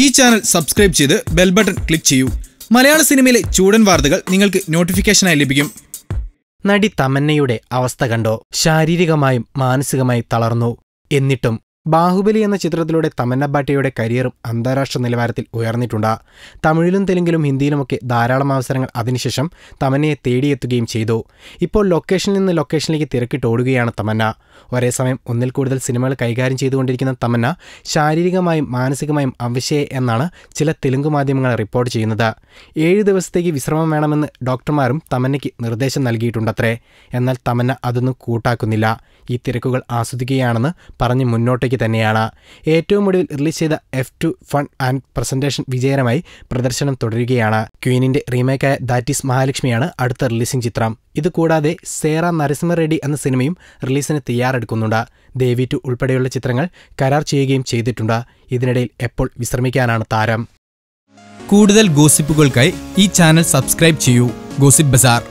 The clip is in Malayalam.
ഈ ചാനൽ സബ്സ്ക്രൈബ് ചെയ്ത് ബെൽ ബട്ടൺ ക്ലിക്ക് ചെയ്യൂ. മലയാള സിനിമയിലെ ചൂടൻ വാർത്തകൾ നിങ്ങൾക്ക് നോട്ടിഫിക്കേഷനായി ലഭിക്കും. നടി തമന്നയുടെ അവസ്ഥ കണ്ടോ? ശാരീരികമായും മാനസികമായി തളർന്നു. എന്നിട്ടും ബാഹുബലി എന്ന ചിത്രത്തിലൂടെ തമന്ന ബാട്ടിയുടെ കരിയറും അന്താരാഷ്ട്ര നിലവാരത്തിൽ ഉയർന്നിട്ടുണ്ട്. തമിഴിലും തെലുങ്കിലും ഹിന്ദിയിലുമൊക്കെ ധാരാളം അവസരങ്ങൾ അതിനുശേഷം തമന്നയെ തേടിയെത്തുകയും ചെയ്തു. ഇപ്പോൾ ലൊക്കേഷനിൽ നിന്ന് ലൊക്കേഷനിലേക്ക് തിരക്കിട്ട് ഓടുകയാണ് തമന്ന. ഒരേ സമയം ഒന്നിൽ കൂടുതൽ സിനിമകൾ കൈകാര്യം ചെയ്തുകൊണ്ടിരിക്കുന്ന തമന്ന ശാരീരികമായും മാനസികമായും അവശയെ എന്നാണ് ചില തെലുങ്ക് മാധ്യമങ്ങൾ റിപ്പോർട്ട് ചെയ്യുന്നത്. ഏഴ് ദിവസത്തേക്ക് വിശ്രമം വേണമെന്ന് ഡോക്ടർമാരും തമന്നയ്ക്ക് നിർദ്ദേശം നൽകിയിട്ടുണ്ടത്രേ. എന്നാൽ തമന്ന അതൊന്നും കൂട്ടാക്കുന്നില്ല. ഈ തിരക്കുകൾ ആസ്വദിക്കുകയാണെന്ന് പറഞ്ഞ് മുന്നോട്ടേക്ക് തന്നെയാണ്. ഏറ്റവും ഒടുവിൽ റിലീസ് ചെയ്ത F two fun and presentation വിജയകരമായി പ്രദർശനം തുടരുകയാണ്. ക്വീനിന്റെ റീമേക്കായ ദാറ്റ് ഈസ് മഹാലക്ഷ്മിയാണ് അടുത്ത റിലീസിംഗ് ചിത്രം. ഇതുകൂടാതെ സേറ നരസിംഹ റെഡ്ഡി എന്ന സിനിമയും റിലീസിന് തയ്യാറെടുക്കുന്നുണ്ട്. ദേവി ടു ഉൾപ്പെടെയുള്ള ചിത്രങ്ങൾ കരാർ ചെയ്യുകയും ചെയ്തിട്ടുണ്ട്. ഇതിനിടയിൽ എപ്പോൾ വിശ്രമിക്കാനാണ് താരം. കൂടുതൽ ഗോസിപ്പുകൾക്കായി ഈ ചാനൽ സബ്സ്ക്രൈബ് ചെയ്യൂ. Gossip bazaar.